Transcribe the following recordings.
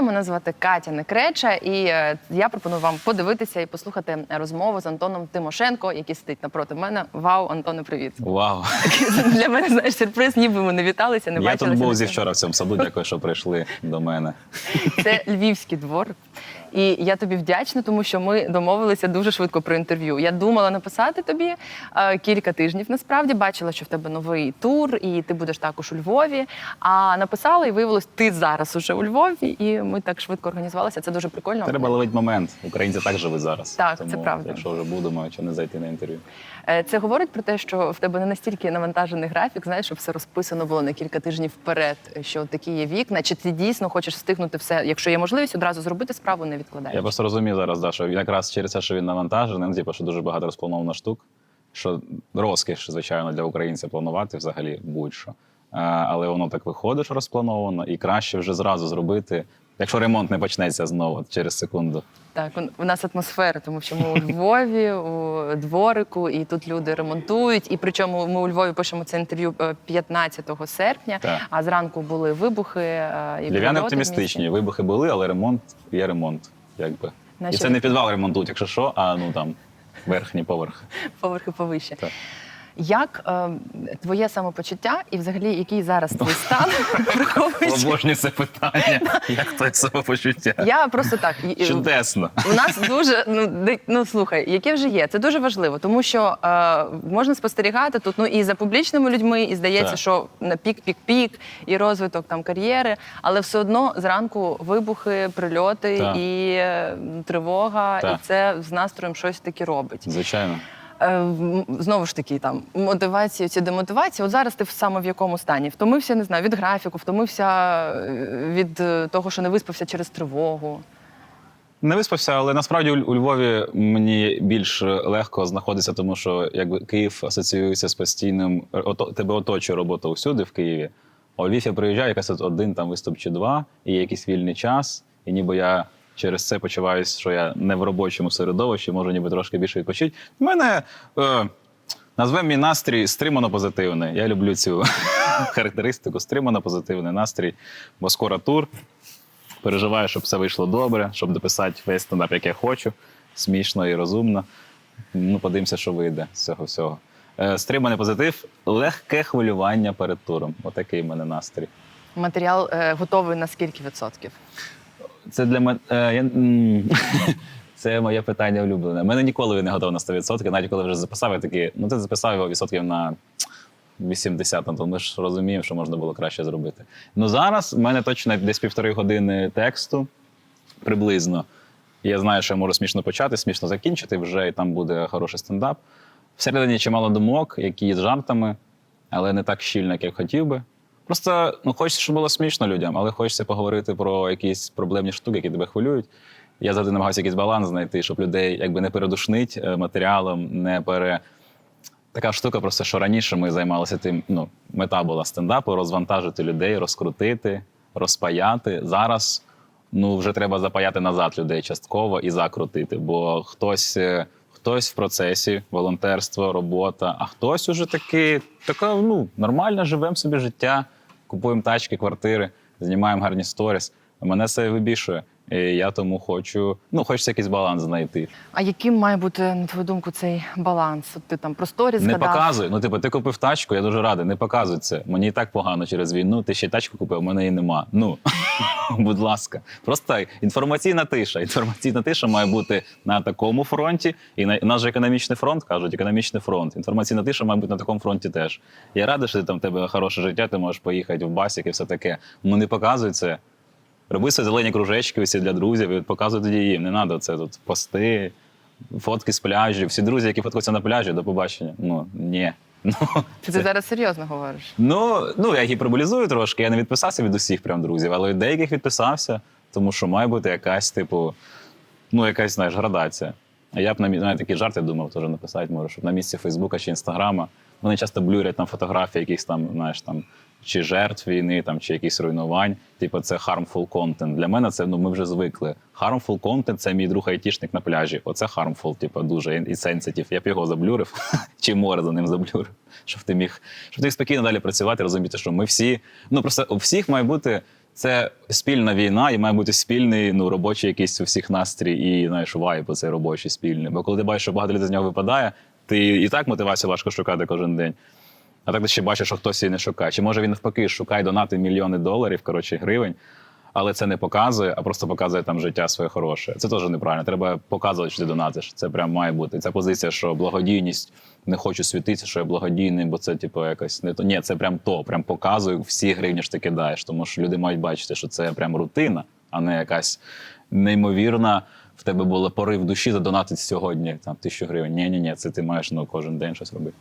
Мене звати Катя Некреча, і е, я пропоную вам подивитися і послухати розмову з Антоном Тимошенко, який сидить напроти мене. Вау, Антоне, привіт! Вау. Для мене знаєш сюрприз, ніби ми не віталися, не Я бачилися. тут був зі вчора в цьому саду. Дякую, що прийшли до мене. Це львівський двор. І я тобі вдячна, тому що ми домовилися дуже швидко про інтерв'ю. Я думала написати тобі е, кілька тижнів. Насправді бачила, що в тебе новий тур, і ти будеш також у Львові. А написала, і виявилось, ти зараз уже у Львові, і ми так швидко організувалися. Це дуже прикольно. Треба ловити момент. Українці так живуть зараз. Так, Тому, це правда. Якщо вже будемо, чи не зайти на інтерв'ю. Е, Це говорить про те, що в тебе не настільки навантажений графік, знаєш, щоб все розписано було на кілька тижнів вперед, що такі є вікна. Чи ти дійсно хочеш встигнути все, якщо є можливість, одразу зробити справу, не відкладаючи? Я просто розумію зараз, да, що якраз через те, що він навантажений, ну, типу, що дуже багато розплановано штук, що розкіш, звичайно, для українця планувати взагалі будь-що. Але воно так виходить розплановано, і краще вже зразу зробити, якщо ремонт не почнеться знову через секунду. Так, у- нас атмосфера, тому що ми у Львові, у дворику, і тут люди ремонтують. І причому ми у Львові пишемо це інтерв'ю е, 15 серпня, Так. а зранку були вибухи. е, І Львів'яни оптимістичні. Вибухи були, але ремонт є ремонт. Якби. Наші- І це не підвал ремонтують, якщо що, а ну там верхній поверх. Поверхи повище. Так. Як е, твоє самопочуття і взагалі який зараз твій стан, враховуючи Обожнюю це питання. Як то самопочуття? Я просто так. і- і- Чудесно. У нас дуже ну, ну слухай, яке вже є. Це дуже важливо, тому що е, можна спостерігати тут ну і за публічними людьми, і здається, Так. що на пік, пік, пік, і розвиток там кар'єри, але все одно зранку вибухи, прильоти Так. і е, тривога, Так. і це з настроєм щось таке робить. Звичайно. Е, Знову ж таки, там мотивація чи демотивація. От зараз ти саме в якому стані? Втомився, не знаю, від графіку, втомився е, від е, того, що не виспався через тривогу. Не виспався, але насправді у Львові мені більш легко знаходитися, тому що якби Київ асоціюється з постійним ото, тебе оточує робота усюди в Києві. А у Львів я приїжджаю, якась один там виступ чи два, і є якийсь вільний час, і ніби я через це почуваюся, що я не в робочому середовищі, можу ніби трошки більше відпочити. У мене е, назвемо мій настрій стримано позитивний. Я люблю цю характеристику стримано позитивний настрій, бо скоро тур. Переживаю, щоб все вийшло добре, щоб дописати весь стендап, як я хочу, смішно і розумно. Ну, подивимося, що вийде з цього всього. Е, Стриманий позитив, легке хвилювання перед туром. Отакий в мене настрій. Матеріал е, готовий на скільки відсотків? Це для мене. Е, я, це моє питання улюблене. Мене ніколи він не готовий на 100%, навіть коли вже записав, я такий, ну ти записав його відсотків на 80, ну, то ми ж розуміємо, що можна було краще зробити. Ну зараз в мене точно десь півтори години тексту приблизно. Я знаю, що я можу смішно почати, смішно закінчити вже, і там буде хороший стендап. Всередині чимало думок, які з жартами, але не так щільно, як я хотів би. Просто ну, хочеться, щоб було смішно людям, але хочеться поговорити про якісь проблемні штуки, які тебе хвилюють. Я завжди намагаюся якийсь баланс знайти, щоб людей якби не передушнить е, матеріалом, не пере. Така штука, просто що раніше ми займалися тим. Ну, мета була стендапу розвантажити людей, розкрутити, розпаяти. Зараз ну, вже треба запаяти назад людей частково і закрутити, бо хтось. Хтось в процесі, волонтерство, робота, а хтось уже таки, така, ну, нормально живемо собі життя, купуємо тачки, квартири, знімаємо гарні сторіс. Мене це вибішує. І я тому хочу, ну, хочеться якийсь баланс знайти. А яким має бути, на твою думку, цей баланс? От ти там про сторіс Не згадав. показуй. Ну, типу, ти купив тачку, я дуже радий. Не показуй це. Мені і так погано через війну. Ти ще й тачку купив, у мене її нема. Ну, будь ласка. Просто інформаційна тиша. Інформаційна тиша має бути на такому фронті. І на у нас же економічний фронт, кажуть, економічний фронт. Інформаційна тиша має бути на такому фронті теж. Я радий, що ти там в тебе хороше життя, ти можеш поїхати в басік і все таке. Ну не показуй це. Роби свої зелені кружечки усі для друзів і показуй тоді їм. Не треба це тут пости, фотки з пляжів. Всі друзі, які фоткаються на пляжі, до побачення. Ну ні. Ну, ти зараз серйозно говориш? Ну, ну я гіперболізую трошки. Я не відписався від усіх прям друзів, але від деяких відписався, тому що має бути якась, типу, ну, якась, знаєш, градація. А я б на навіть такі жарти думав теж написати, може, щоб на місці Фейсбука чи Інстаграма. Вони часто блюрять там фотографії якихось там, знаєш, там, чи жертв війни, там, чи якісь руйнувань. Типу, це harmful content. Для мене це ну, ми вже звикли. Harmful content – це мій друг айтішник на пляжі. Оце harmful, типу, дуже і sensitive. Я б його заблюрив, чи море за ним заблюрив. Щоб ти міг, щоб ти спокійно далі працювати, розуміти, що ми всі. Ну просто у всіх має бути це спільна війна, і має бути спільний ну, робочий якийсь у всіх настрій і знаєш, вайб цей робочий спільний. Бо коли ти бачиш, що багато людей з нього випадає, ти і так мотивацію важко шукати кожен день. А так ти ще бачиш, що хтось її не шукає. Чи може він навпаки шукає донати мільйони доларів, коротше, гривень, але це не показує, а просто показує там життя своє хороше. Це теж неправильно. Треба показувати, що ти донатиш. Це прям має бути. Ця позиція, що благодійність не хочу світитися, що я благодійний, бо це типу якось не то. Ні, це прям то. Прям показує всі гривні, що ти кидаєш. Тому що люди мають бачити, що це прям рутина, а не якась неймовірна. В тебе було порив душі задонатити сьогодні там тисячу гривень. Ні, ні, ні, це ти маєш ну кожен день щось робити.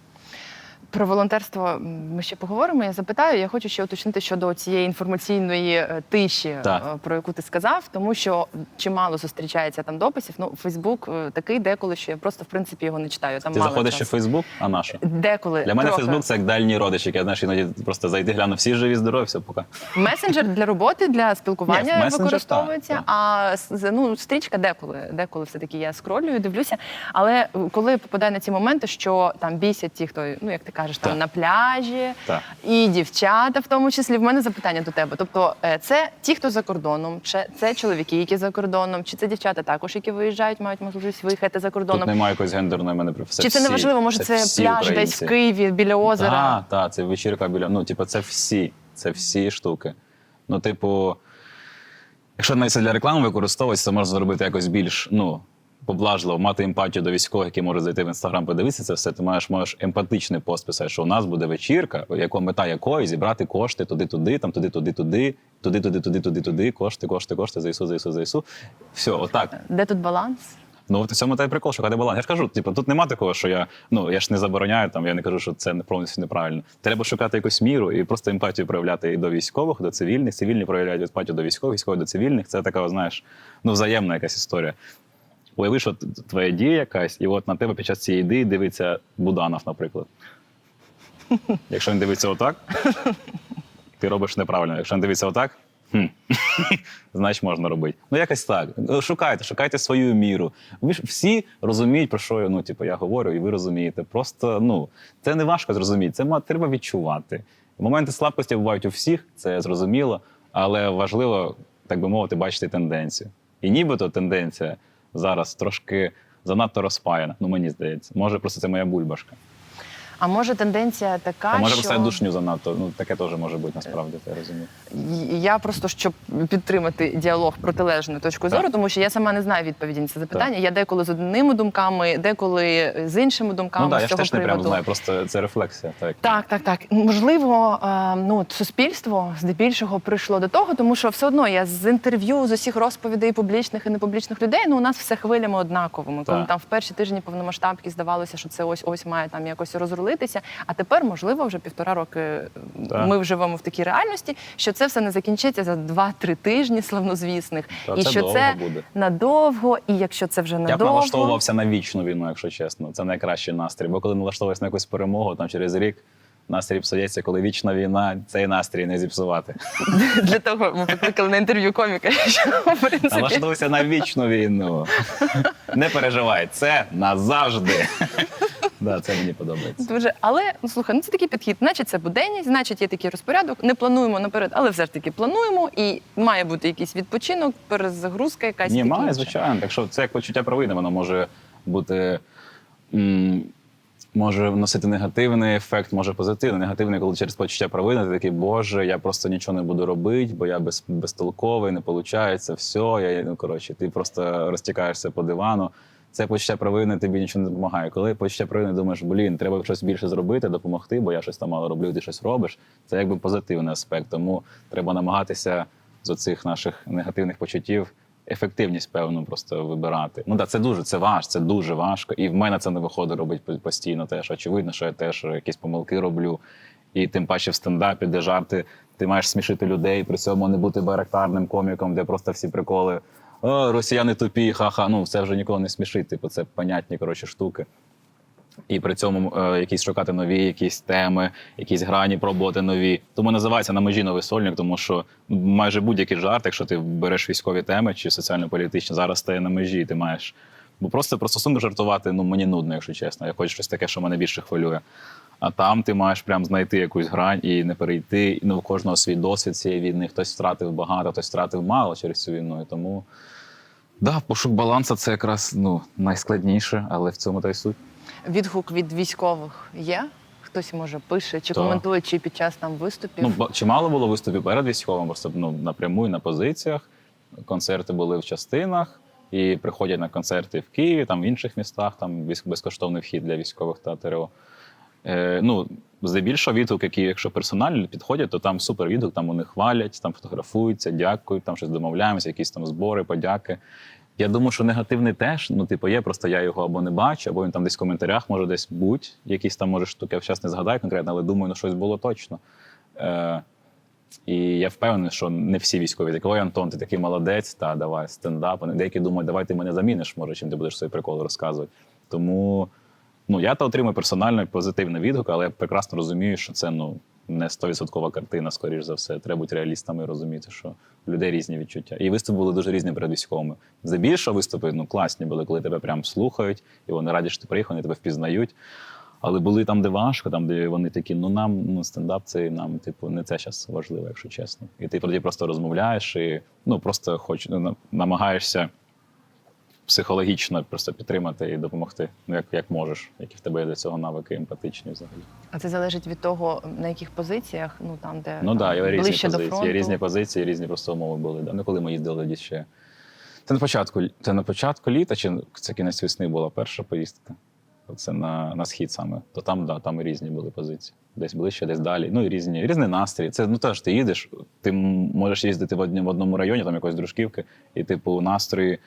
Про волонтерство ми ще поговоримо. Я запитаю. Я хочу ще уточнити щодо цієї інформаційної е, тиші, Так. е, про яку ти сказав, тому що чимало зустрічається там дописів. Ну, Фейсбук е, такий деколи, що я просто в принципі його не читаю. Там Ти мало заходиш ще в. Фейсбук, а на що? Деколи Для мене трохи. Фейсбук це як дальній родич, який знаєш, іноді просто зайти, гляну, всі живі, здорові, все, пока. месенджер для роботи, для спілкування месенджер, використовується. так, так. А ну, стрічка деколи, деколи все таки я скролюю, дивлюся. Але коли попадаю на ці моменти, що там бісять ті, хто ну як ти кажеш, там на пляжі, Так. і дівчата, в тому числі, в мене запитання до тебе. Тобто, е, це ті, хто за кордоном, чи це чоловіки, які за кордоном, чи це дівчата також, які виїжджають, мають можливість виїхати за Тут кордоном. немає якоїсь гендерної мене все Чи це не важливо? Може, це, пляж десь в Києві біля озера. Так, так, це вечірка біля. Ну, типу, це всі. Це всі штуки. Ну, типу, якщо навіть це для реклами використовується, це можна зробити якось більш ну, поблажливо, мати емпатію до військових, які можуть зайти в інстаграм, подивитися це все. Ти маєш можеш емпатичний пост писати, що у нас буде вечірка, яка мета якої зібрати кошти туди-туди, там туди-туди, туди, туди-туди, туди-туди, туди, кошти, кошти, кошти, ЗСУ, ЗСУ, ЗСУ. Все, отак. Де тут баланс? Ну, в цьому та й прикол, шукати баланс. Я ж кажу, типу, тут нема такого, що я ну я ж не забороняю там, я не кажу, що це повністю неправильно. Треба шукати якусь міру і просто емпатію проявляти і до військових, до цивільних. Цивільні проявляють емпатію до військових, військові до цивільних. Це така, знаєш, ну взаємна якась історія. Уяви, що твоя дія якась, і от на тебе під час цієї дії дивиться Буданов, наприклад. Якщо він дивиться отак, ти робиш неправильно. Якщо він дивиться отак, хм. значить можна робити. Ну, якось так. Ну, Шукайте, шукайте свою міру. Ви ж всі розуміють, про що ну, типу, я говорю, і ви розумієте. Просто ну, це не важко зрозуміти, це треба відчувати. Моменти слабкості бувають у всіх, це зрозуміло, але важливо, так би мовити, бачити тенденцію. І нібито тенденція зараз трошки занадто розпаяна. Ну, мені здається. Може, просто це моя бульбашка. А може тенденція така, А може, що... душню занадто. Ну, таке теж може бути насправді, я розумію. Я просто щоб підтримати діалог протилежну точку Так. зору, тому що я сама не знаю відповіді на це запитання. Я деколи з одними думками, деколи з іншими думками ну так, з я ж цього теж не прямо знаю, просто це рефлексія. Так. Так, так, так. Можливо, е, ну суспільство здебільшого прийшло до того, тому що все одно я з інтерв'ю з усіх розповідей публічних і непублічних людей. Ну у нас все хвилями однаковими. Коли там в перші тижні повномасштабки здавалося, що це ось ось має там якось розрулитися. А тепер, можливо, вже півтора роки е, Так. ми живемо в такій реальності, що це все не закінчиться за два-три тижні славнозвісних, Та і це що це буде. надовго, і якщо це вже Я б налаштовувався на вічну війну, якщо чесно. Це найкращий настрій. Бо коли налаштовуєшся на якусь перемогу, там через рік настрій псується, коли вічна війна, цей настрій не зіпсувати. Для того ми покликали на інтерв'ю коміка. Що в принципі Налаштовуйся на вічну війну. Не переживай, це назавжди. Да, це мені подобається. Дуже, але ну слухай, ну це такий підхід. Значить, це буденність, значить, є такий розпорядок. Не плануємо наперед, але все ж таки плануємо, і має бути якийсь відпочинок, перезагрузка, якась Ні, має, звичайно. Так що це як почуття провини, воно може бути. м, Може носити негативний ефект, може позитивний. Негативний, коли через почуття провини, ти такий, боже, я просто нічого не буду робити, бо я без, безтолковий, не виходить, все. Я, ну, коротше, ти просто розтікаєшся по дивану. Це почуття провини тобі нічого не допомагає. Коли почуття провини думаєш, блін, треба щось більше зробити, допомогти, бо я щось там мало роблю, ти щось робиш. Це якби позитивний аспект. Тому треба намагатися з оцих наших негативних почуттів ефективність, певно, просто вибирати. Ну так, це дуже це важко, це дуже важко. І в мене це не виходить робити по- постійно. Теж очевидно, що я теж якісь помилки роблю. І тим паче в стендапі, де жарти, ти маєш смішити людей, при цьому не бути барактарним коміком, де просто всі приколи. О, росіяни тупі, ха-ха. Ну, це вже нікого не смішить. Типу, це понятні коротше штуки. І при цьому е, якісь шукати нові якісь теми, якісь грані пробувати нові. Тому називається на межі новий сольник, тому що майже будь-який жарт, якщо ти береш військові теми чи соціально-політичні, зараз стає на межі. Ти маєш. Бо просто про стосунки жартувати ну мені нудно, якщо чесно. Я хочу щось таке, що мене більше хвилює. А там ти маєш прям знайти якусь грань і не перейти. Ну, у кожного свій досвід цієї війни. Хтось втратив багато, хтось втратив мало через цю війну. І тому да, пошук балансу це якраз ну, найскладніше, але в цьому та й суть. Відгук від військових є? Хтось може пише чи Так. коментує, чи під час там виступів. Ну, чимало було виступів перед військовим, просто ну, напряму і на позиціях. Концерти були в частинах, і приходять на концерти в Києві, там в інших містах, там безкоштовний вхід для військових та ТРО. Е, ну, здебільшого відгук, які, якщо персонально підходять, то там супер відгук, там вони хвалять, там фотографуються, дякують, там щось домовляємося, якісь там збори, подяки. Я думаю, що негативний теж, ну, типу, є, просто я його або не бачу, або він там десь в коментарях може десь бути, якісь там може штуки, я зараз не згадаю конкретно, але думаю, ну щось було точно. Е, і я впевнений, що не всі військові такі, ой, Антон, ти такий молодець, та давай стендап. Деякі думають, давай ти мене заміниш, може, чим ти будеш свої приколи розказувати. Тому ну, я то отримую персонально позитивний відгук, але я прекрасно розумію, що це ну, не 100% картина, скоріш за все. Треба бути реалістами і розуміти, що у людей різні відчуття. І виступи були дуже різні перед військовими. Здебільшого виступи ну, класні були, коли тебе прям слухають, і вони раді, що ти приїхав, вони тебе впізнають. Але були там, де важко, там, де вони такі, ну нам ну, стендап це нам, типу, не це зараз важливо, якщо чесно. І ти тоді просто розмовляєш і ну, просто хоч, на- намагаєшся психологічно просто підтримати і допомогти, ну, як, як можеш, які в тебе є до цього навики емпатичні взагалі. А це залежить від того, на яких позиціях, ну там, де Ну там, да, є різні ближче до позиції, фронту. є різні позиції, різні просто умови були. Да. Ну, коли ми їздили тоді ще. Це на початку, це на початку літа, чи це кінець весни була перша поїздка. Це на, на схід саме. То там, да, там і різні були позиції. Десь ближче, десь далі. Ну і різні, різний настрій. Це ну теж ти їдеш, ти можеш їздити в одному районі, там якоїсь дружківки, і типу настрої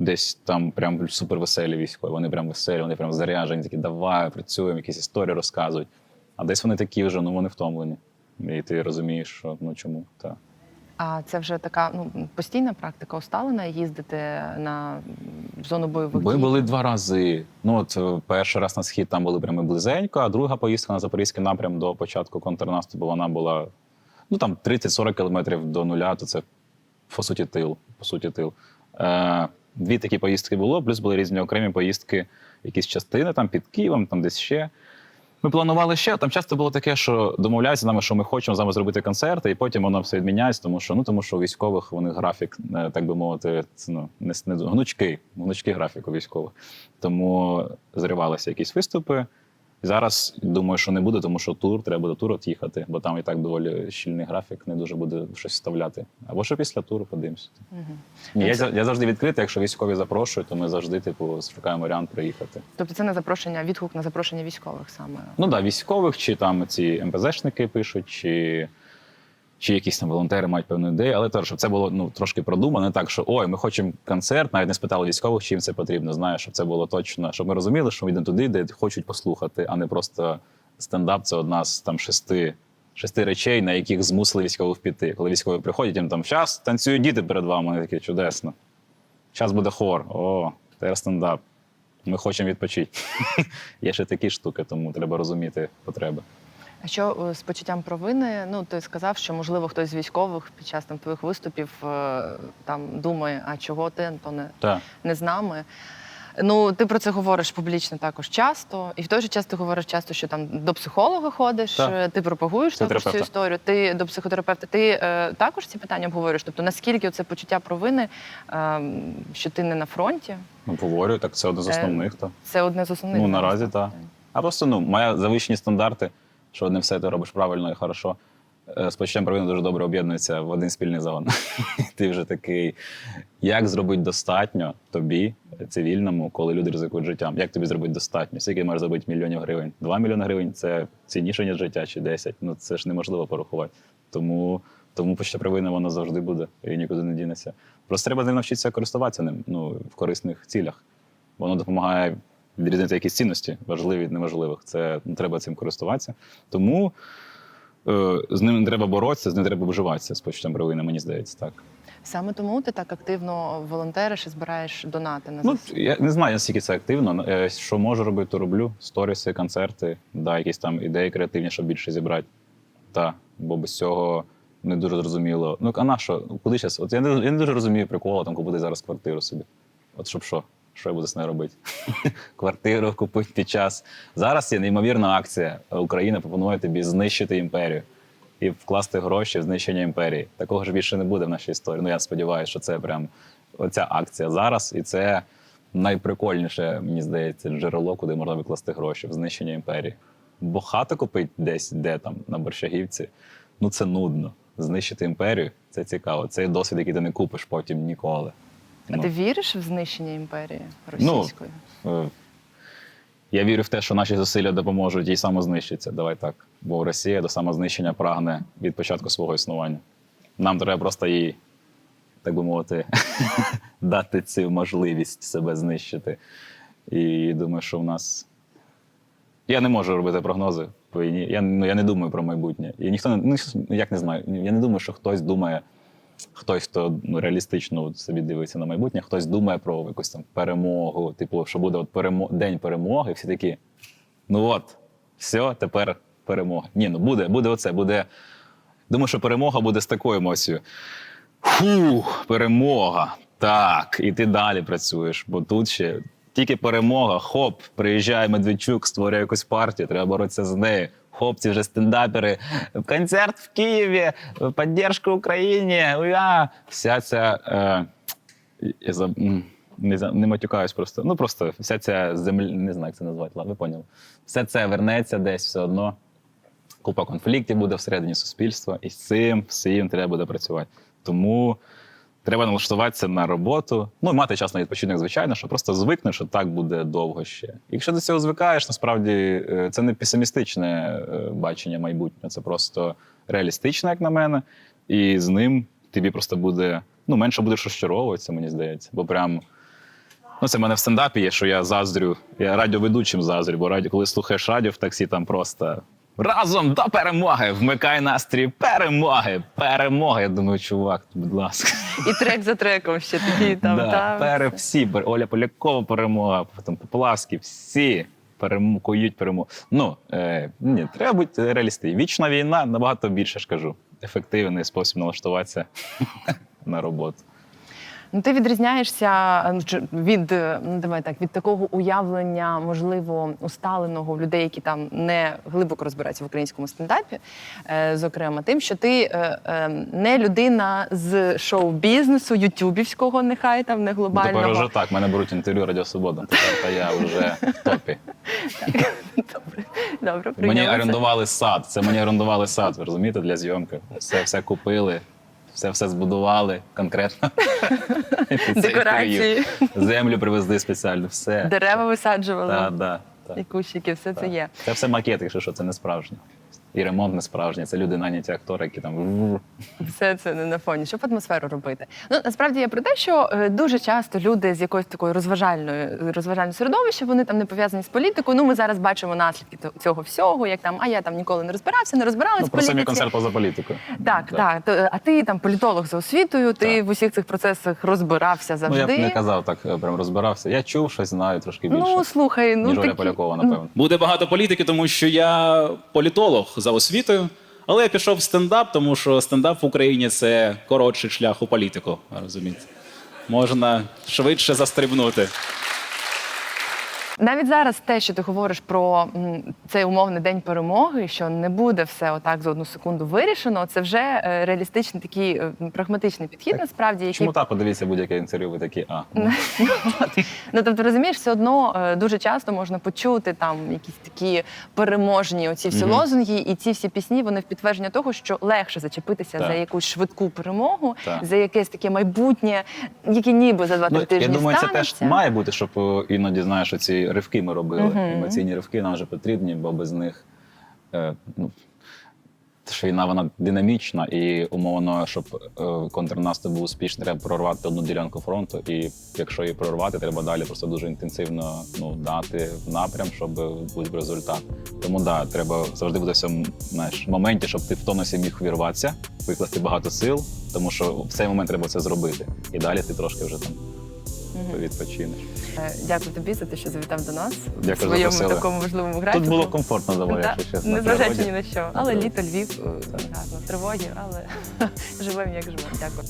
десь там прям супер веселі військові. Вони прям веселі, вони прям заряджені, такі давай, працюємо, якісь історії розказують. А десь вони такі вже, ну вони втомлені. І ти розумієш, що ну чому так. А це вже така ну постійна практика усталена їздити на зону бойових Ми дій? були два рази. Ну, от е, перший раз на схід там були прямо близенько, а друга поїздка на Запорізький напрям до початку контрнаступу, вона була ну там 30-40 кілометрів до нуля, то це по суті тил. По суті, тил. Е, дві такі поїздки було, плюс були різні окремі поїздки, якісь частини там під Києвом, там десь ще. Ми планували ще. Там часто було таке, що домовляються з нами, що ми хочемо з нами зробити концерти, і потім воно все відміняється, тому що ну тому що у військових вони графік, е, так би мовити, це, ну не, не гнучкий, гнучкий графік у військових. Тому зривалися якісь виступи. Зараз думаю, що не буде, тому що тур треба до туру їхати, бо там і так доволі щільний графік, не дуже буде щось вставляти. Або що після туру подивимося. Мгм. Ні, я, я завжди відкритий, якщо військові запрошують, то ми завжди типу шукаємо варіант приїхати. Тобто це не запрошення, відгук на запрошення військових саме. Ну так, да, військових, чи там ці МПЗшники пишуть, чи, чи якісь там волонтери мають певну ідею. Але теж, щоб це було ну, трошки продумано, так, що ой, ми хочемо концерт, навіть не спитали військових, чи їм це потрібно. Знаю, щоб це було точно, щоб ми розуміли, що ми йдемо туди, де хочуть послухати, а не просто стендап це одна з там шести. Шести речей, на яких змусили військових піти. Коли військові приходять, їм там час танцюють діти перед вами. Вони такі чудесно. Час буде хор. О, тепер стендап. Ми хочемо відпочити. Є ще такі штуки, тому треба розуміти потреби. А що е, з почуттям провини? Ну ти сказав, що можливо хтось з військових під час там твоїх виступів е, там думає, а чого ти Антоне Так. не з нами. Ну, ти про це говориш публічно також часто, і в той же час ти говориш часто, що там до психолога ходиш, Так. е, ти пропагуєш також цю історію. Ти до психотерапевта. Ти е, також ці питання обговорюєш? Тобто наскільки це почуття провини, е, що ти не на фронті? Ну, говорю, так це одне з основних. То. Це одне з основних Ну, наразі так. А просто ну, має завищені стандарти, що не все ти робиш правильно і хорошо. Е, З почуттям провини дуже добре об'єднується в один спільний загон. Ти вже такий, як зробити достатньо тобі, цивільному, коли люди ризикують життям? Як тобі зробити достатньо? Скільки можеш зробити мільйонів гривень? Два мільйони гривень це цінніше, ніж життя, чи 10. Ну це ж неможливо порахувати. Тому, тому почуття провини воно завжди буде і нікуди не дінеться. Просто треба ним навчитися користуватися ним ну, в корисних цілях. Воно допомагає відрізнити якісь цінності, важливі від неважливих. Це ну, треба цим користуватися. Тому е, з ним не треба боротися, з ним треба вживатися з почуттям провини, мені здається, так. Саме тому ти так активно волонтериш і збираєш донати на Ну, я не знаю, наскільки це активно. Е, Що можу робити, то роблю. Сторіси, концерти, да, якісь там ідеї креативні, щоб більше зібрати. Та, бо без цього не дуже зрозуміло. Ну, а на що? Куди зараз? От я не, я не дуже розумію приколу, там купити зараз квартиру собі. От щоб що? Що я буду з нею робити? Квартиру купити під час. Зараз є неймовірна акція. Україна пропонує тобі знищити імперію і вкласти гроші в знищення імперії. Такого ж більше не буде в нашій історії. Ну я сподіваюся, що це прям оця акція зараз, і це найприкольніше, мені здається, джерело, куди можна викласти гроші в знищення імперії. Бо хату купити десь, де там, на Борщагівці, ну це нудно. Знищити імперію це цікаво. Це досвід, який ти не купиш потім ніколи. А Ну. ти віриш в знищення імперії російської? Е, Я вірю в те, що наші зусилля допоможуть їй самознищитися. Давай так. Бо Росія до самознищення прагне від початку свого існування. Нам треба просто їй, так би мовити, дати цю можливість себе знищити. І думаю, що в нас. Я не можу робити прогнози по війні. Я, ну, я не думаю про майбутнє. І ніхто не ну, як не знаю. Я не думаю, що хтось думає, хтось, хто ну, реалістично собі дивиться на майбутнє, хтось думає про якусь там перемогу, типу, що буде от перемо... день перемоги, всі такі. Ну от, все, тепер перемога. Ні, ну буде, буде оце, буде. Думаю, що перемога буде з такою емоцією. Фу, перемога. Так, і ти далі працюєш, бо тут ще тільки перемога. Хоп, приїжджає Медведчук, створює якусь партію, треба боротися з нею. Хоп, ці вже стендапери. Концерт в Києві, підтримка Україні. Уя! Вся ця. Е, я за, не, не матюкаюсь просто. Ну просто вся ця земля, не знаю, як це назвати, ладно, ви поняли. Все це вернеться десь все одно купа конфліктів буде всередині суспільства, і з цим всім треба буде працювати. Тому треба налаштуватися на роботу. Ну, і мати час на відпочинок, звичайно, що просто звикнеш, що так буде довго ще. Якщо до цього звикаєш, насправді е, це не песимістичне е, бачення майбутнього, це просто реалістичне, як на мене. І з ним тобі просто буде ну, менше будеш розчаровуватися, мені здається. Бо прям. Ну, це в мене в стендапі є, що я заздрю. Я радіоведучим заздрю, бо радіо, коли слухаєш радіо в таксі, там просто разом до перемоги! Вмикай настрій перемоги! Перемоги! Я думаю, чувак, будь ласка. І трек за треком ще такий там. да, та, пере, всі, Оля Полякова перемога, потім Поплавський, всі перемкують перемогу. Ну, е, ні, треба бути реалістичним. Вічна війна набагато більше ж кажу. Ефективний спосіб налаштуватися на роботу. Ну, ти відрізняєшся е, ну, від е, ну давай так від такого уявлення, можливо, усталеного в людей, які там не глибоко розбираються в українському стендапі, е, зокрема, тим, що ти не людина з шоу-бізнесу, ютюбівського, нехай там не Ну, Тепер вже так, мене беруть інтерв'ю Радіо Свобода. Тепер та я вже в топі. Добре, добре, Мені орендували сад. Це мені орендували сад, ви розумієте, для зйомки. Все, все купили, все, все збудували конкретно. Декорації. Землю привезли спеціально. Все. Дерева висаджували Так, так. і кущики, все це є. Це все макети, якщо що, це не справжнє. І ремонт не справжній. Це люди наняті актори, які там. Все це не на фоні. Щоб атмосферу робити. Ну насправді я про те, що е, дуже часто люди з якоїсь такої розважальної розважального середовища, вони там не пов'язані з політикою. Ну ми зараз бачимо наслідки то- цього всього, як там, а я там ніколи не розбирався, не розбиралась Ну, про самі концерт поза політикою. Так, так. То, А ти там політолог за освітою, ти Так. в усіх цих процесах розбирався Ну, я б не казав так, е, прям розбирався. Я чув щось, знаю трошки більше. Ну слухай, ну ніж Оля такі- Полякова, напевно. Буде багато політики, тому що я політолог за освітою, але я пішов в стендап, тому що стендап в Україні це коротший шлях у політику. Розумієте? Можна швидше застрибнути. Навіть зараз те, що ти говориш про цей умовний день перемоги, що не буде все отак за одну секунду вирішено, це вже е, реалістичний такий е, прагматичний підхід, насправді, який Чому так подивіться будь-яке інтерв'ю, ви такі, а. ну, Ну тобто розумієш, все одно е, дуже часто можна почути там якісь такі переможні оці всі лозунги, і ці всі пісні вони в підтвердження того, що легше зачепитися Так. за якусь швидку перемогу, Так. за якесь таке майбутнє, яке ніби за два-три Ну, тижні я думаю, це теж має бути, щоб іноді знаєш, ривки ми робили. Мгм. Емоційні ривки нам вже потрібні, бо без них е, ну, що війна вона динамічна, і умовно, щоб е, контрнаступ був успішний, треба прорвати одну ділянку фронту. І якщо її прорвати, треба далі просто дуже інтенсивно ну, дати в напрям, щоб був результат. Тому да, треба завжди бути в цьому знаєш, моменті, щоб ти в тонусі міг вірватися, викласти багато сил, тому що в цей момент треба це зробити. І далі ти трошки вже там. Відпочинеш. Е, Дякую тобі за те, що завітав до нас Дякую, в своєму запросили. такому важливому графіку. Тут було комфортно доволі, якщо чесно. Незважаючи ні на що. Але літо, Львів, е, гарно, тривоги, але живемо як живемо. Дякую.